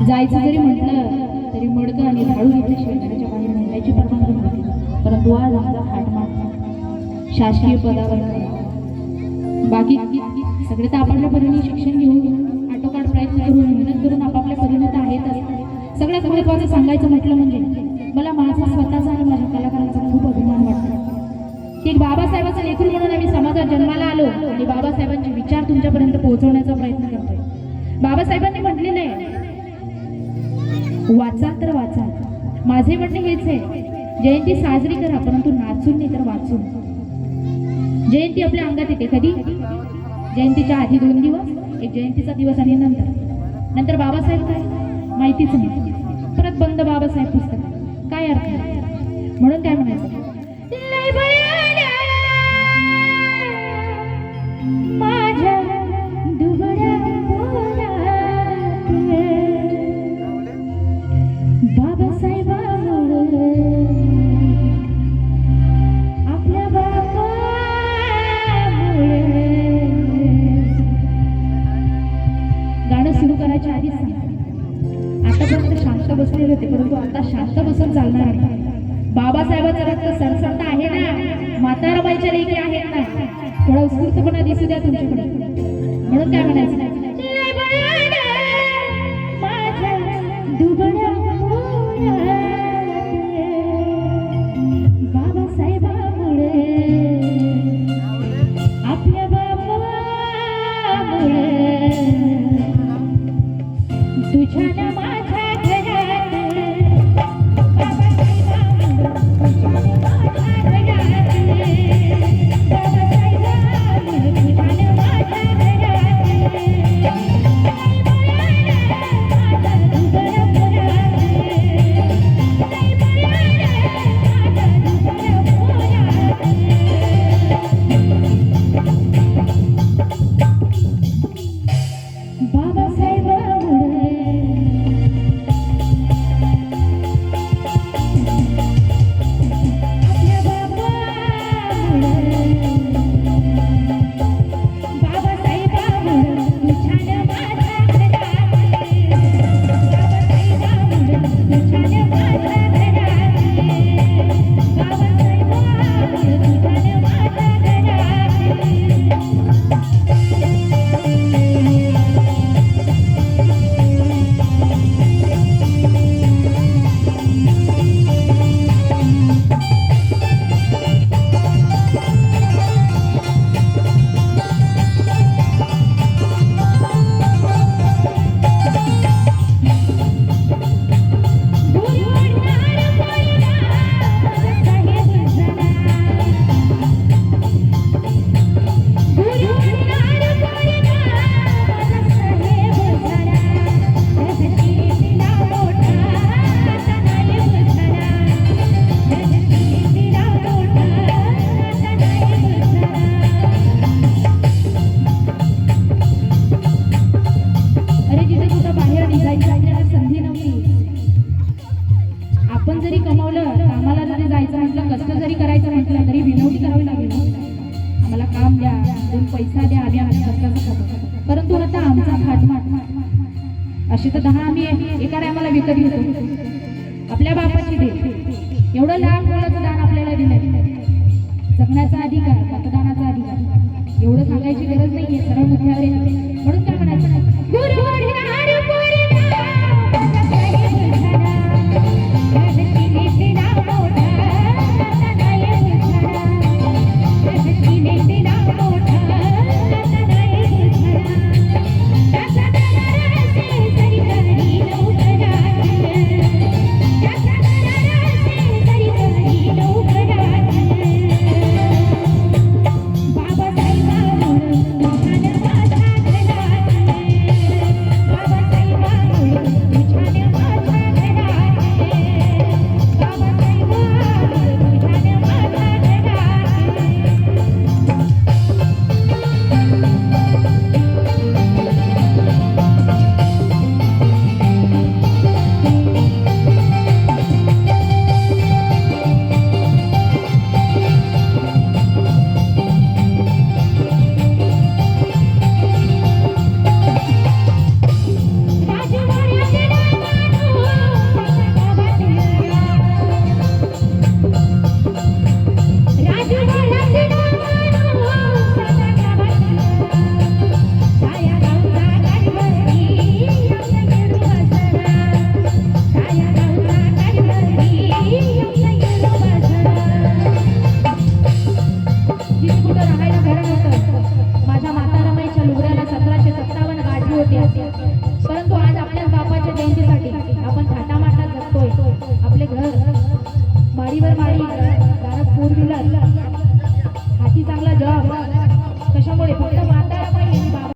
जायचं जरी म्हटलं तरी मडकं आणि झाडू घेतल्याशिवाय शेतकऱ्याच्या बाहेर निघायची परवानगी नव्हती परंतु आज आमचा थाटमाट शासकीय पदावर. बाकी सगळे तर आपापल्या परीने शिक्षण घेऊन आटोकाट प्रयत्न करून मेहनत करून आपापल्या परीने तर आहेत सगळ्यात महत्त्वाचं सांगायचं म्हटलं म्हणजे मला माझा स्वतःचा आणि माझ्या कलाकारांचा खूप अभिमान वाटतो. की एक बाबासाहेबाचं लेकरू म्हणून आम्ही समाजात जन्माला आलो आणि बाबासाहेबांचे विचार तुमच्यापर्यंत पोहोचवण्याचा प्रयत्न करतोय. बाबासाहेबांनी म्हटलेलं आहे वाचा तर वाचा. माझे म्हणणे हेच आहे. जयंती साजरी करा परंतु नाचून नाही तर वाचून. जयंती आपल्या अंगात येते कधी? जयंतीच्या आधी दोन दिवस एक जयंतीचा दिवस आणि नंतर. नंतर बाबासाहेब काय? माहितीच नाही. परत बंद बाबासाहेब पुस्तक. काय अर्थ? म्हणून काय म्हणायचं माझ्या आता शांत बसून चालणार आहे. बाबासाहेबांचा रक्त सरसरत आहे ना? म्हाताराबाईच्या लेखी आहेत ना? थोडा उत्स्फूर्तपणा दिसू द्या तुमच्याकडे. म्हणून काय म्हणायचं? Father आपल्याला नव्हती आपण जरी कमावलं कामाला जरी जायचं म्हटलं कष्ट जरी करायचं म्हटलं तरी विनवणी करावी लागेल आम्हाला काम द्या दोन पैसा द्या आम्ही आम्ही कष्टाचं खातो. परंतु आता आमचा थाटमाट अशी तर दहा आम्ही एका टायमाला विकत घेतो. आपल्या बापाची दे एवढं लहान मुलाचं दान आपल्याला दिलं जगण्याचा अधिकार मतदानाचा अधिकार. एवढं सांगायची गरज नाहीये सरळ मुद्द्यावर म्हणून काय म्हणायचं